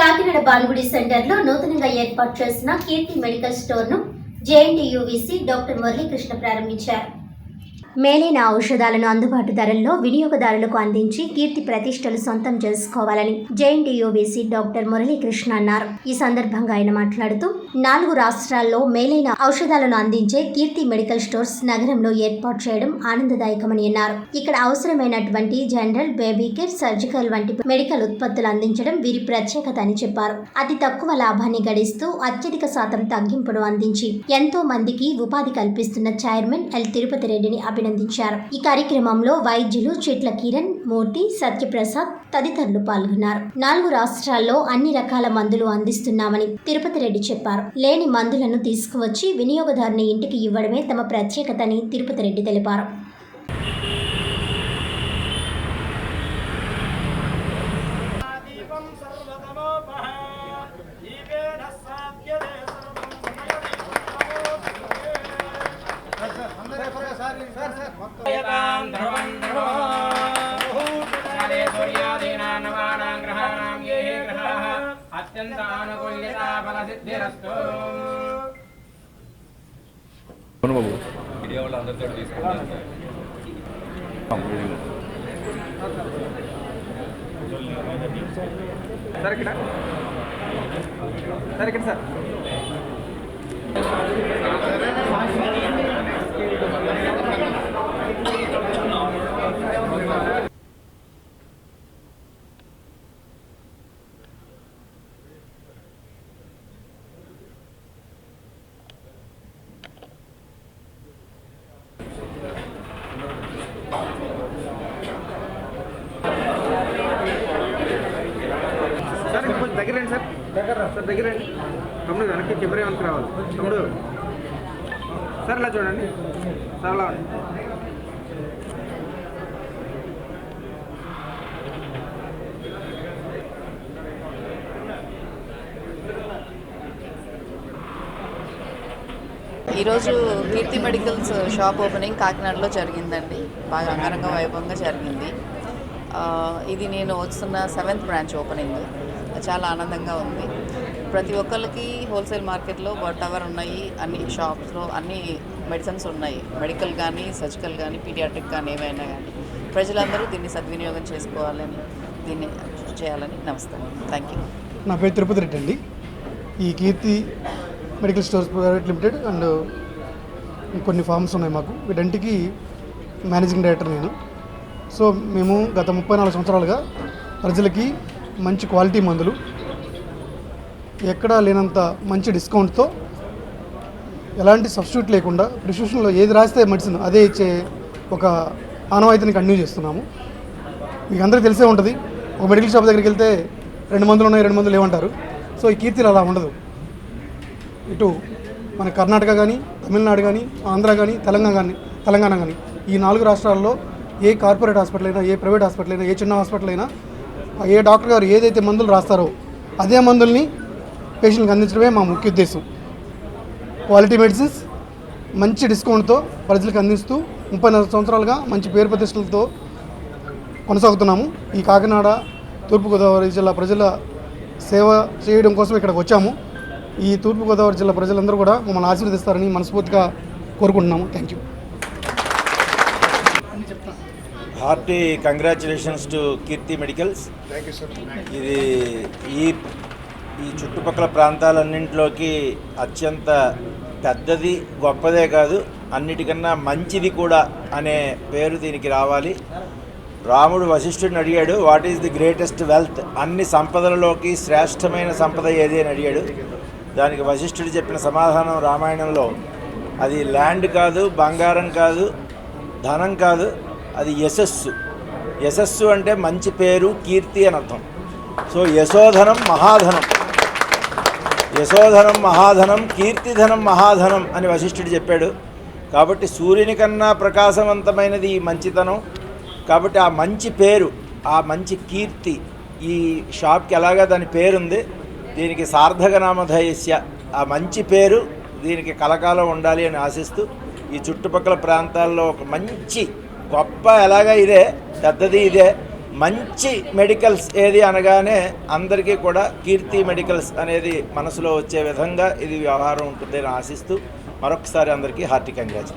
కాకినాడ బాలుగుడి సెంటర్లో నూతనంగా ఏర్పాటు చేసిన కీర్తి మెడికల్ స్టోర్ను జేఎన్టీయూవీసీ డాక్టర్ మురళీకృష్ణ ప్రారంభించారు. మేలైన ఔషధాలను అందుబాటు ధరల్లో వినియోగదారులకు అందించి కీర్తి ప్రతిష్టలు సొంతం చేసుకోవాలని జేఎన్టీయూబీసీ డాక్టర్ మురళీకృష్ణ అన్నారు. ఈ సందర్భంగా ఆయన మాట్లాడుతూ నాలుగు రాష్ట్రాల్లో మేలైన ఔషధాలను అందించే కీర్తి మెడికల్ స్టోర్స్ నగరంలో ఏర్పాటు చేయడం ఆనందదాయకమని అన్నారు. ఇక్కడ అవసరమైనటువంటి జనరల్ బేబీ కేర్ సర్జికల్ వంటి మెడికల్ ఉత్పత్తులు అందించడం వీరి ప్రత్యేకత అని చెప్పారు. అతి తక్కువ లాభాన్ని గడిస్తూ అత్యధిక శాతం తగ్గింపును అందించి ఎంతో మందికి ఉపాధి కల్పిస్తున్న చైర్మన్ ఎల్. తిరుపతి రెడ్డిని అభినందించారు. ఈ కార్యక్రమంలో వైద్యులు చెట్ల కిరణ్ మూర్తి సత్యప్రసాద్ తదితరులు పాల్గొన్నారు. నాలుగు రాష్ట్రాల్లో అన్ని రకాల మందులు అందిస్తున్నామని తిరుపతి రెడ్డి చెప్పారు. లేని మందులను తీసుకువచ్చి వినియోగదారుని ఇంటికి ఇవ్వడమే తమ ప్రత్యేకతని తిరుపతి రెడ్డి తెలిపారు. బాబు మీడియా వాళ్ళు అందరితో తీసుకుంటారు సార్ ఇక్కడ సార్ ఇక్కడ సార్? దగ్గర రండి సార్. దగ్గర. సార్ దగ్గర రండి తమ్ముడు వెనక్కి కెమెరా వెనక్కి రావాలి. తమ్ముడు. సార్ ఇలా చూడండి. సార్ అలా ఉండండి. ఈరోజు కీర్తి మెడికల్స్ షాప్ ఓపెనింగ్ కాకినాడలో జరిగిందండి. బాగా అంగరంగ వైభవంగా జరిగింది. ఆ, ఇది నేను వస్తున్న సెవెంత్ బ్రాంచ్ ఓపెనింగ్. చాలా ఆనందంగా ఉంది. ప్రతి ఒక్కరికి హోల్సేల్ మార్కెట్లో టవర్ ఉన్నాయి అన్ని షాప్స్లో అన్ని మెడిసిన్స్ ఉన్నాయి. మెడికల్ కానీ సర్జికల్ కానీ పీడియాట్రిక్ కానీ ఏమైనా కానీ. ప్రజలందరూ దీన్ని సద్వినియోగం చేసుకోవాలని దీన్ని చేయాలని నమస్తే థ్యాంక్ యూ నా పేరు తిరుపతి రెడ్డి అండి. ఈ Keerthi medical stores private limited and కొన్ని ఫార్మ్స్ ఉన్నాయి మాకు. వీటంటికి మేనేజింగ్ డైరెక్టర్ నేను. సో మేము గత ముప్పై నాలుగు సంవత్సరాలుగా ప్రజలకి మంచి క్వాలిటీ మందులు. ఎక్కడా లేనంత మంచి డిస్కౌంట్తో ఎలాంటి సబ్స్టిట్యూట్ లేకుండా ప్రిస్క్రిప్షన్లో ఏది రాస్తే మెడిసిన్ అదే ఇచ్చే ఒక ఆనవాయితీని కంటిన్యూ చేస్తున్నాము. మీకు అందరికీ తెలిసే ఉంటుంది. ఒక మెడికల్ షాప్ దగ్గరికి వెళ్తే రెండు మందులు ఉన్నాయి రెండు మందులు లేవంటారు. సో ఈ కీర్తిలో అలా ఉండదు. ఇటు మన కర్ణాటక కానీ తమిళనాడు కానీ ఆంధ్ర కానీ తెలంగాణ కానీ తెలంగాణ కానీ ఈ నాలుగు రాష్ట్రాల్లో ఏ కార్పొరేట్ హాస్పిటల్ అయినా ఏ ప్రైవేట్ హాస్పిటల్ అయినా ఏ చిన్న హాస్పిటల్ అయినా ఏ డాక్టర్ గారు ఏదైతే మందులు రాస్తారో అదే మందుల్ని పేషెంట్కి అందించడమే మా ముఖ్య ఉద్దేశం. క్వాలిటీ మెడిసిన్స్ మంచి డిస్కౌంట్తో ప్రజలకు అందిస్తూ ముప్పై నాలుగు సంవత్సరాలుగా మంచి పేరు ప్రతిష్టలతో కొనసాగుతున్నాము. ఈ కాకినాడ తూర్పుగోదావరి జిల్లా ప్రజల సేవ చేయడం కోసం ఇక్కడికి వచ్చాము. ఈ తూర్పుగోదావరి జిల్లా ప్రజలందరూ కూడా మమ్మల్ని ఆశీర్వదిస్తారని మనస్ఫూర్తిగా కోరుకుంటున్నాము. Thank you hearty congratulations to Keerthi medicals. ఇది ఈ ఈ చుట్టుపక్కల ప్రాంతాలన్నింటిలోకి అత్యంత పెద్దది గొప్పదే కాదు అన్నిటికన్నా మంచిది కూడా అనే పేరు దీనికి రావాలి. రాముడు వశిష్ఠుడిని అడిగాడు what is the greatest wealth అన్ని సంపదలలోకి శ్రేష్టమైన సంపద ఏది అని అడిగాడు. దానికి వశిష్ఠుడు చెప్పిన సమాధానం రామాయణంలో అది ల్యాండ్ కాదు బంగారం కాదు ధనం కాదు అది యశస్సు. యశస్సు అంటే మంచి పేరు కీర్తి అని అర్థం. సో యశోధనం మహాధనం. యశోధనం మహాధనం కీర్తిధనం మహాధనం అని వశిష్ఠుడు చెప్పాడు. కాబట్టి సూర్యుని కన్నా ప్రకాశవంతమైనది ఈ మంచితనం. కాబట్టి ఆ మంచి పేరు ఆ మంచి కీర్తి ఈ షాప్కి ఎలాగా దాని పేరుంది? దీనికి సార్థక నామధయస్య ఆ మంచి పేరు దీనికి కలకాలం ఉండాలి అని ఆశిస్తూ ఈ చుట్టుపక్కల ప్రాంతాల్లో ఒక మంచి గొప్ప ఎలాగా ఇదే పెద్దది ఇదే. మంచి మెడికల్స్ ఏది అనగానే అందరికీ కూడా కీర్తి మెడికల్స్ అనేది మనసులో వచ్చే విధంగా ఇది వ్యవహారం ఉంటుందని ఆశిస్తూ మరొకసారి అందరికీ హార్టీ కంగ్రాచులేషన్